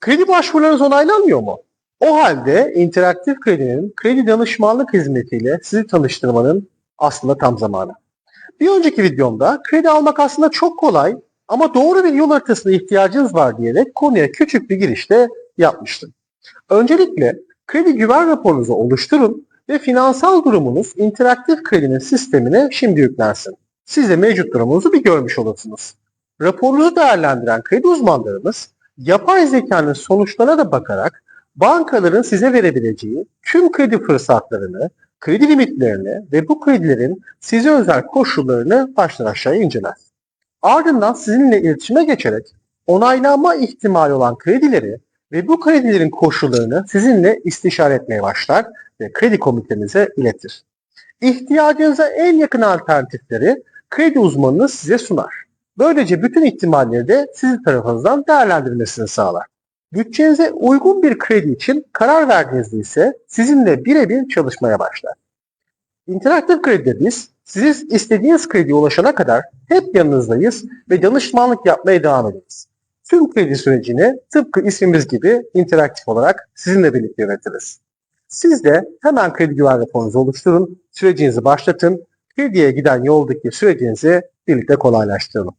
Kredi başvurularınız onaylanmıyor mu? O halde interaktif kredinin kredi danışmanlık hizmetiyle sizi tanıştırmanın aslında tam zamanı. Bir önceki videomda kredi almak aslında çok kolay ama doğru bir yol haritasına ihtiyacınız var diyerek konuya küçük bir girişte yapmıştım. Öncelikle kredi güven raporunuzu oluşturun ve finansal durumunuz interaktif kredinin sistemine şimdi yüklensin. Siz de mevcut durumunuzu bir görmüş olursunuz. Raporunuzu değerlendiren kredi uzmanlarımız yapay zekanın sonuçlarına da bakarak bankaların size verebileceği tüm kredi fırsatlarını, kredi limitlerini ve bu kredilerin size özel koşullarını baştan aşağıya inceler. Ardından sizinle iletişime geçerek onaylanma ihtimali olan kredileri ve bu kredilerin koşullarını sizinle istişare etmeye başlar ve kredi komitenize iletir. İhtiyacınıza en yakın alternatifleri kredi uzmanınız size sunar. Böylece bütün ihtimalleri de sizin tarafınızdan değerlendirmesini sağlar. Bütçenize uygun bir kredi için karar verdiğinizde ise sizinle birebir çalışmaya başlar. İnteraktif kredide biz siz istediğiniz krediye ulaşana kadar hep yanınızdayız ve danışmanlık yapmaya devam ederiz. Tüm kredi sürecini tıpkı ismimiz gibi interaktif olarak sizinle birlikte yönetiriz. Siz de hemen kredi güven raporunuzu oluşturun, sürecinizi başlatın, krediye giden yoldaki sürecinizi birlikte kolaylaştıralım.